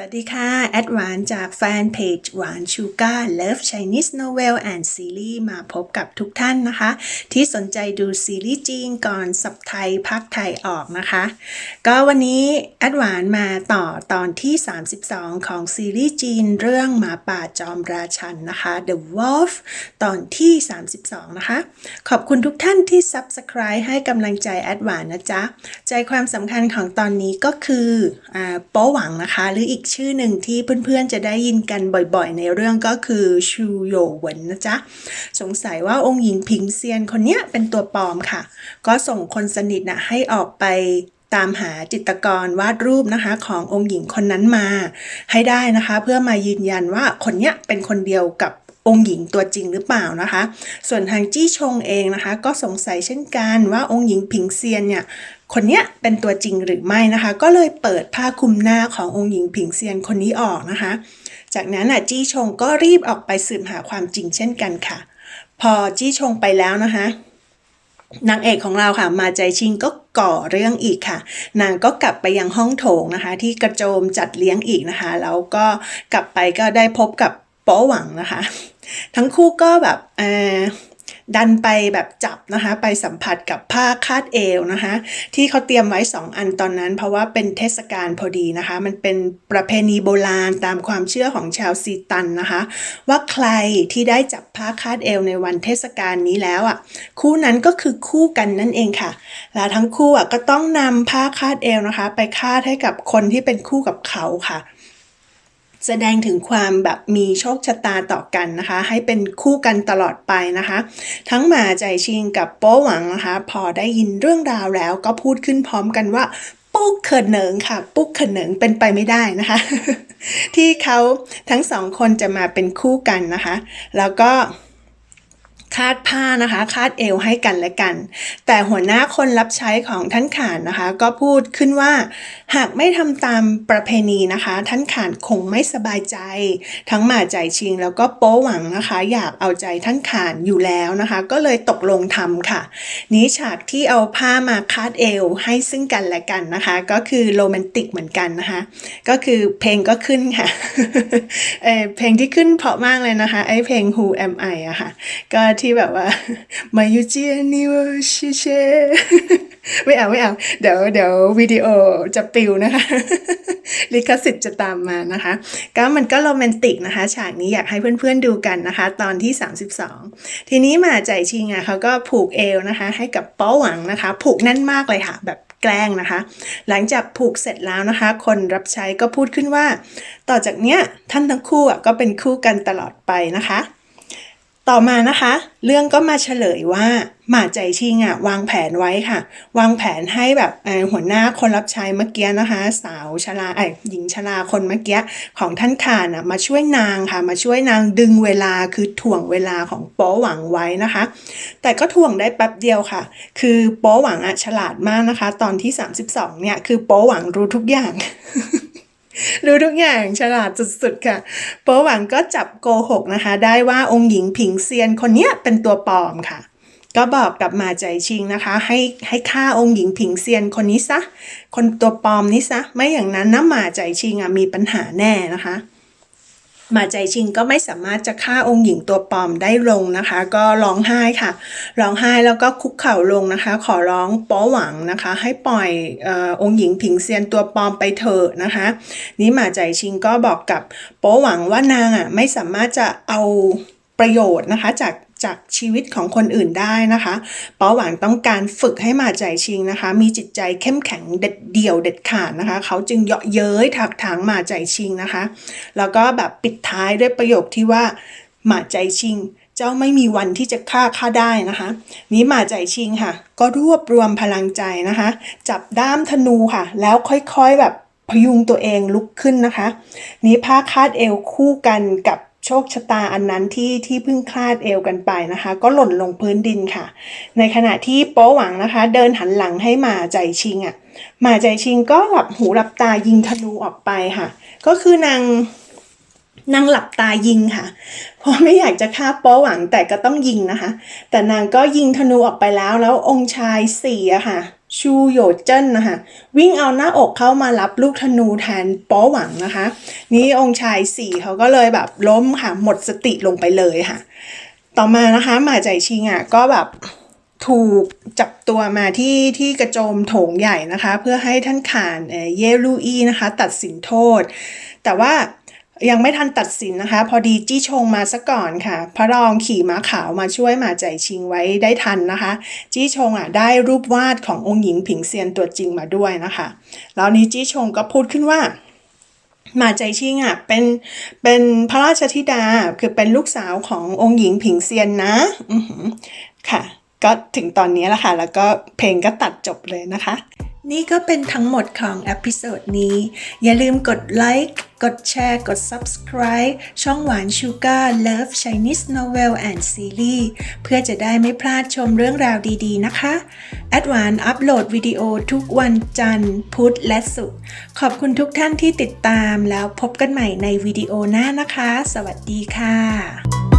วัสดีค่ะ แอดวานจากแฟนเพจหวานชูการ์ Love Chinese Novel and Series มาพบกับทุกท่านนะคะ ที่สนใจดูซีรีส์จีนก่อนสับไทยพักไทยออกนะคะ ก็วันนี้แอดหวานมาต่อตอนที่ 32 ของซีรีส์จีนเรื่องหมาป่าจอมราชันนะคะ The Wolf ตอนที่ 32 นะคะ ขอบคุณทุกท่านที่ Subscribe ให้กำลังใจแอดหวานนะจ๊ะ ใจความสำคัญของตอนนี้ก็คืออโป๊หวังนะคะหรืออีกชื่อหนึ่งที่เพื่อนๆจะได้ยินกันบ่อยๆ ในเรื่องก็คือชูโยหวนนะจ๊ะ สงสัยว่าองค์หญิงผิงเซียนคนเนี้ยเป็นตัวปลอมค่ะ ก็ส่งคนสนิทนะให้ออกไปตามหาจิตรกรวาดรูปนะคะขององค์หญิงคนนั้นมา ให้ได้นะคะ เพื่อมายืนยันว่าคนเนี้ยเป็นคนเดียวกับองค์หญิงตัวจริงหรือเปล่านะคะ ส่วนทางจี้ชงเองนะคะ ก็สงสัยเช่นกันว่าองค์หญิงผิงเซียนเนี่ย คนเนี้ยเป็นตัวจริงหรือไม่นะคะ ก็เลยเปิดผ้าคลุมหน้าขององค์หญิงผิงเซียนคนนี้ออกนะคะ จากนั้นอะจี้ชงก็รีบออกไปสืบหาความจริงเช่นกันค่ะ พอจี้ชงไปแล้วนะคะนางเอกของเราค่ะ มาใจชิงก็ก่อเรื่องอีกค่ะ นางก็กลับไปยังห้องโถงนะคะ ที่กระโจมจัดเลี้ยงอีกนะคะ แล้วก็กลับไปก็ได้พบกับโป๋หวังนะคะ ทั้งคู่ก็แบบเออ ดันไปแบบจับนะคะ ไปสัมผัสกับผ้าคาดเอวนะคะ ที่เขาเตรียมไว้ 2 อันตอนนั้น เพราะว่าเป็นเทศกาลพอดีนะคะ มันเป็นประเพณีโบราณตามความเชื่อของชาวซีตันนะคะ ว่าใครที่ได้จับผ้าคาดเอวในวันเทศกาลนี้แล้วอะคู่นั้นก็คือคู่กันนั่นเองค่ะ แล้วทั้งคู่อะก็ต้องนำผ้าคาดเอวนะคะ ไปคาดให้กับคนที่เป็นคู่กับเขาค่ะ แสดงถึงความแบบมีโชคชะตาต่อกันนะคะ ให้เป็นคู่กันตลอดไปนะคะ ทั้งหมาใจชิงกับโป้หวังนะคะ พอได้ยินเรื่องราวแล้วก็พูดขึ้นพร้อมกันว่าปุ๊กเขินเหนิงค่ะ ปุ๊กเขินเหนิงเป็นไปไม่ได้นะคะ ที่เขาทั้งสองคนจะมาเป็นคู่กันนะคะ แล้วก็ คาดผ้านะคะ คาดเอวให้กันและกัน แต่หัวหน้าคนรับใช้ของท่านขานนะคะ ก็พูดขึ้นว่า หากไม่ทำตามประเพณีนะคะ ท่านขานคงไม่สบายใจ ทั้งหมาใจายชิง แล้วก็โป้หวังนะคะ อยากเอาใจท่านขานอยู่แล้วนะคะ ก็เลยตกลงทำค่ะ นี้ฉากที่เอาผ้ามาคาดเอวให้ซึ่งกันและกันนะคะ ก็คือโรแมนติกเหมือนกันนะคะ ก็คือเพลงก็ขึ้นค่ะเเพลงที่ขึ้นเพราะมากเลยนะคะไอเพลง Who Am I อะค่ะก็ทที่แบบว่ามายูเจียนิวชิเชไม่เอาไม่เอา เดี๋ยวเดี๋ยววิดีโอจะปิวนะคะ ลิขสิทธิ์จะตามมานะคะ ก็มันก็โรแมนติกนะคะ ฉากนี้อยากให้เพื่อนๆดูกันนะคะ ตอนที่ 32 ทีนี้มาใจายชิงอะเขาก็ผูกเอวนะคะ ให้กับป้อหวังนะคะ ผูกแน่นมากเลยค่ะ แบบแกล้งนะคะ หลังจากผูกเสร็จแล้วนะคะ คนรับใช้ก็พูดขึ้นว่า ต่อจากเนี้ยท่านทั้งคู่อะก็เป็นคู่กันตลอดไปนะคะ ต่อมานะคะ เรื่องก็มาเฉลยว่าหมาใจชิงอะวางแผนไว้ค่ะ วางแผนให้แบบหัวหน้าคนรับใช้เมื่อกี้นะคะ สาวชราไอหญิงชราคนเมื่อกี้ของท่านขานอะมาช่วยนางค่ะ มาช่วยนางดึงเวลาคือถ่วงเวลาของโป๊หวังไว้นะคะ แต่ก็ถ่วงได้แป๊บเดียวค่ะ คือโป๊หวังอะฉลาดมากนะคะ ตอนที่ 32เนี่ยคือโป๊หวังรู้ทุกอย่าง รู้ทุกอย่างฉลาดสุดๆค่ะโป๊หวังก็จับโกหกนะคะ ได้ว่าองค์หญิงผิงเซียนคนเนี้ยเป็นตัวปลอมค่ะ ก็บอกกับมาใจชิงนะคะ ให้ให้ฆ่าองค์หญิงผิงเซียนคนนี้ซะ คนตัวปลอมนี้ซะ ไม่อย่างนั้นนะมาใจชิงอะมีปัญหาแน่นะคะ มาใจชิงก็ไม่สามารถจะฆ่าองค์หญิงตัวปลอมได้ลงนะคะ ก็ร้องไห้ค่ะร้องไห้แล้วก็คุกเข่าลงนะคะ ขอร้องป้อหวังนะคะ ให้ปล่อยออองค์หญิงผิงเซียนตัวปลอมไปเถอะนะคะ นี่มาใจชิงก็บอกกับโป้หวังว่านางอะไม่สามารถจะเอาประโยชน์นะคะจาก จากชีวิตของคนอื่นได้นะคะเป้าหวังต้องการฝึกให้มาใจชิงนะคะ มีจิตใจเข้มแข็งเด็ดเดี่ยวเด็ดขาดนะคะ เขาจึงเยาะเย้ยถักถางมาใจชิงนะคะ แล้วก็แบบปิดท้ายด้วยประโยคที่ว่าหมาใจชิง เจ้าไม่มีวันที่จะฆ่าข้าได้นะคะ นี้หมาใจชิงค่ะ ก็รวบรวมพลังใจนะคะ จับด้ามธนูค่ะ แล้วค่อยๆแบบพยุงตัวเองลุกขึ้นนะคะ นี้ผ้าคาดเอวคู่กันกับ โชคชะตาอันนั้นที่ที่เพิ่งคลาดเอวกันไปนะคะ ก็หล่นลงพื้นดินค่ะ ในขณะที่โป๊หวังนะคะ เดินหันหลังให้หมาใจชิงอะ่ะหมาใจชิงก็หลับหูหลับตายิงธนูออกไปค่ะ ก็คือนางนางหลับตายิงค่ะ เพราะไม่อยากจะฆ่าโป๊หวังแต่ก็ต้องยิงนะคะ แต่นางก็ยิงธนูออกไปแล้วแล้วองค์ชายสี่อะค่ะ ชูโยเจิ้นนะคะวิ่งเอาหน้าอกเข้ามารับลูกธนูแทนป้อหวังนะคะ นี่องค์ชายสี่เขาก็เลยแบบล้มค่ะหมดสติลงไปเลยค่ะ ต่อมานะคะหมาใจชิงอะก็แบบถูกจับตัวมาที่ที่กระโจมโถงใหญ่นะคะ เพื่อให้ท่านข่านเเยลูอีนะคะ ตัดสินโทษ แต่ว่า ยังไม่ทันตัดสินนะคะ พอดีจี้ชงมาซะก่อนค่ะ พระรองขี่ม้าขาวมาช่วยหมาใจชิงไว้ได้ทันนะคะ จี้ชงอะได้รูปวาดขององค์หญิงผิงเซียนตัวจริงมาด้วยนะคะแล้วนี้จี้ชงก็พูดขึ้นว่าหมาใจชิงอะเป็นเป็นพระราชธิดาคือเป็นลูกสาวขององค์หญิงผิงเซียนนะอือค่ะ ก็ถึงตอนนี้แล้วค่ะ แล้วก็เพลงก็ตัดจบเลยนะคะ นี่ก็เป็นทั้งหมดของอพิโซดนี้ อย่าลืมกดไลค์ กดแชร์ กด Subscribe ช่องหวานชูการ์ Love Chinese Novel and Series เพื่อจะได้ไม่พลาดชมเรื่องราวดีๆนะคะ แอดวานอัปโหลดวิดีโอทุกวันจันทร์ พุธและศุกร์ ขอบคุณทุกท่านที่ติดตามแล้วพบกันใหม่ในวิดีโอหน้านะคะ สวัสดีค่ะ